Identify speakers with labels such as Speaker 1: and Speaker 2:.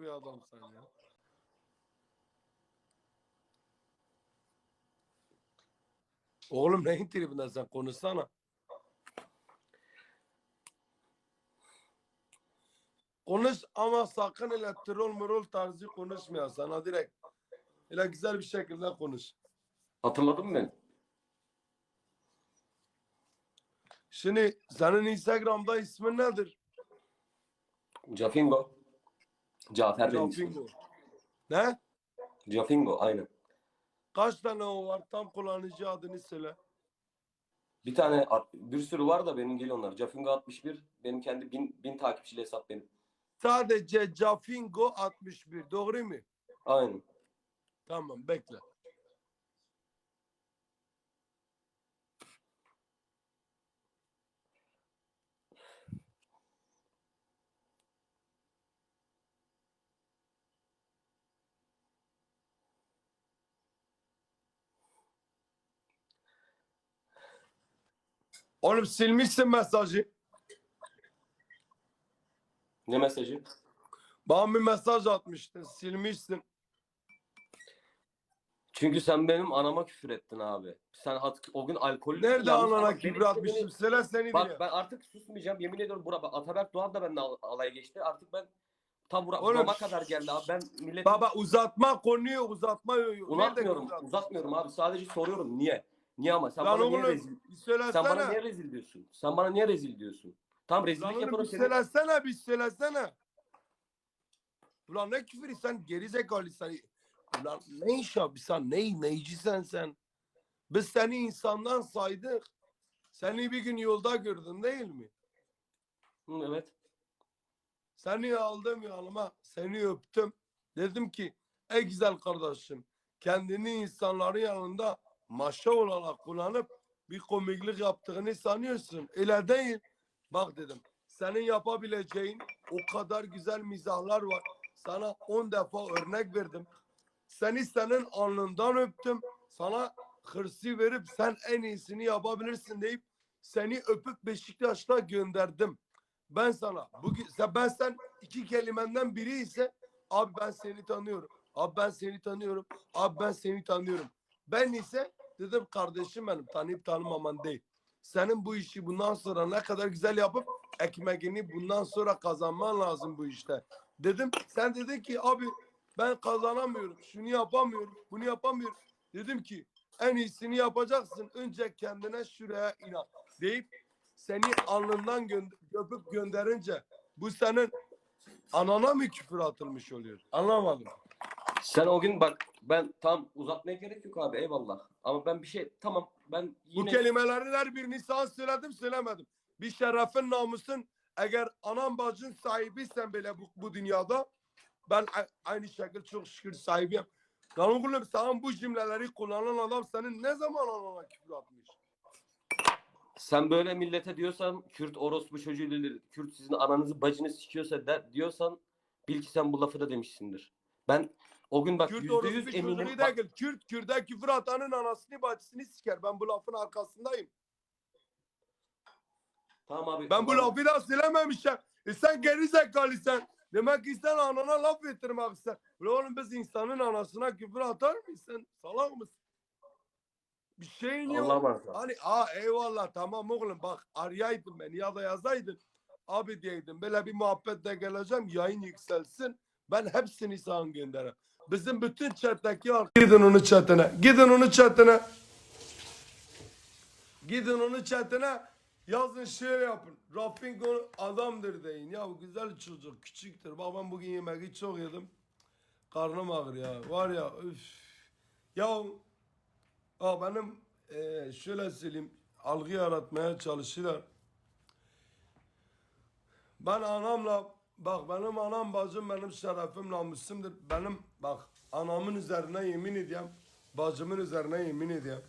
Speaker 1: bir adam sen ya. Oğlum neyin tribinden sen konuşsana. Konuş ama sakın öyle troll murol tarzı konuşmayan sana direkt. Öyle güzel bir şekilde konuş.
Speaker 2: Hatırladın mı beni?
Speaker 1: Şimdi senin Instagram'da ismin nedir?
Speaker 2: Jafingo. Cafer ismim.
Speaker 1: Jafingo. Ne?
Speaker 2: Jafingo aynen.
Speaker 1: Kaç tane o var? Tam kullanıcı adını söyle.
Speaker 2: Bir tane bir sürü var da benim değil onlar. Jafingo 61 benim kendi bin, bin takipçili hesap benim.
Speaker 1: Sadece Jafingo 61. Doğru mu?
Speaker 2: Aynen.
Speaker 1: Tamam bekle. Oğlum silmişsin mesajı.
Speaker 2: Ne mesajı?
Speaker 1: Bana bir mesaj atmıştın. Silmişsin.
Speaker 2: Çünkü sen benim anama küfür ettin abi. Sen hat, o gün alkollü.
Speaker 1: Nerede
Speaker 2: Yanlış
Speaker 1: anana
Speaker 2: bak,
Speaker 1: küfür
Speaker 2: beni-
Speaker 1: atmıştım? Seni
Speaker 2: Bak
Speaker 1: dinle.
Speaker 2: ben artık susmayacağım. Yemin ediyorum bura bak, Ataberk Doğan da benimle al- alay geçti. Artık ben tam bura,
Speaker 1: Oğlum,
Speaker 2: burama kadar geldi abi. Ben millet
Speaker 1: Baba uzatma konuyu uzatma. Nereden
Speaker 2: uzatmıyorum.
Speaker 1: uzatma?
Speaker 2: Uzatmıyorum abi. Sadece soruyorum niye? Niye ama sen
Speaker 1: Lan
Speaker 2: bana niye
Speaker 1: oğlum
Speaker 2: rezil? Sen bana niye rezil diyorsun? Sen bana niye rezil diyorsun? Tam rezillik
Speaker 1: Lan oğlum
Speaker 2: yaparım
Speaker 1: bir
Speaker 2: seni.
Speaker 1: söylesene bir söylesene. Ulan ne küfür sen gerizekalı sen. Ulan ne iş abi sen ne neycisin sen? Biz seni insandan saydık. Seni bir gün yolda gördüm değil mi?
Speaker 2: Hı, evet.
Speaker 1: Seni aldım yanıma, seni öptüm. Dedim ki ey güzel kardeşim kendini insanların yanında maşa olarak kullanıp bir komiklik yaptığını sanıyorsun. Öyle değil. Bak dedim senin yapabileceğin o kadar güzel mizahlar var. Sana 10 defa örnek verdim. Seni senin alnından öptüm. Sana hırsı verip sen en iyisini yapabilirsin deyip seni öpüp Beşiktaş'ta gönderdim. Ben sana bugün sen ben sen iki kelimenden biri ise abi ben seni tanıyorum. Abi ben seni tanıyorum. Abi ben seni tanıyorum. Ben ise dedim kardeşim benim tanıyıp tanımaman değil. Senin bu işi bundan sonra ne kadar güzel yapıp ekmeğini bundan sonra kazanman lazım bu işte. Dedim sen dedin ki abi ben kazanamıyorum. Şunu yapamıyorum. Bunu yapamıyorum. Dedim ki en iyisini yapacaksın. Önce kendine şuraya inan. Deyip seni alnından gö- öpüp gönderince bu senin anana mı küfür atılmış oluyor? Anlamadım.
Speaker 2: Sen o gün bak ben tam uzatmaya gerek yok abi eyvallah. Ama ben bir şey tamam ben
Speaker 1: Bu
Speaker 2: yine
Speaker 1: kelimelerin her birini sana söyledim söylemedim. Bir şerefin namusun eğer anan bacın sahibiysen bile bu, bu dünyada ben a- aynı şekilde çok şükür sahibiyim. Lan oğlum sana bu cümleleri kullanan adam senin ne zaman anana küfür atmış?
Speaker 2: sen böyle millete diyorsan Kürt orospu çocuğu değildir. Kürt sizin ananızı bacınız sikiyorsa der, diyorsan bil ki sen bu lafı da demişsindir. Ben o gün bak yüzde yüz eminim. Bak,
Speaker 1: değil. Kürt, Kürt'e küfür atanın anasını bacısını siker. Ben bu lafın arkasındayım.
Speaker 2: tamam abi.
Speaker 1: Ben bu
Speaker 2: tamam.
Speaker 1: lafı da söylememişim. E sen geri zekalısın. Demek ki sen anana laf ettirmek ister. Ulan oğlum biz insanın anasına küfür atar mısın? Salak mısın? Bir şeyin yok.
Speaker 2: Allah ol.
Speaker 1: Hani aa eyvallah tamam oğlum bak arayaydın beni ya da yazaydın. Abi diyeydin böyle bir muhabbetle geleceğim yayın yükselsin. Ben hepsini sana gönderirim. Bizim bütün chat'teki ar- Gidin onu chat'ine. Gidin onu chat'ine. Gidin onu chat'ine. Yazın şey yapın. Rafingo adamdır deyin. Ya bu güzel çocuk küçüktür. Bak ben bugün yemeği çok yedim. Karnım ağrır ya. Var ya üf. Ya Aa, benim eee, şöyle söyleyeyim algı yaratmaya çalışıyorlar. Ben anamla bak benim anam bacım benim şerefim namusumdur. Benim bak anamın üzerine yemin ediyorum. Bacımın üzerine yemin ediyorum.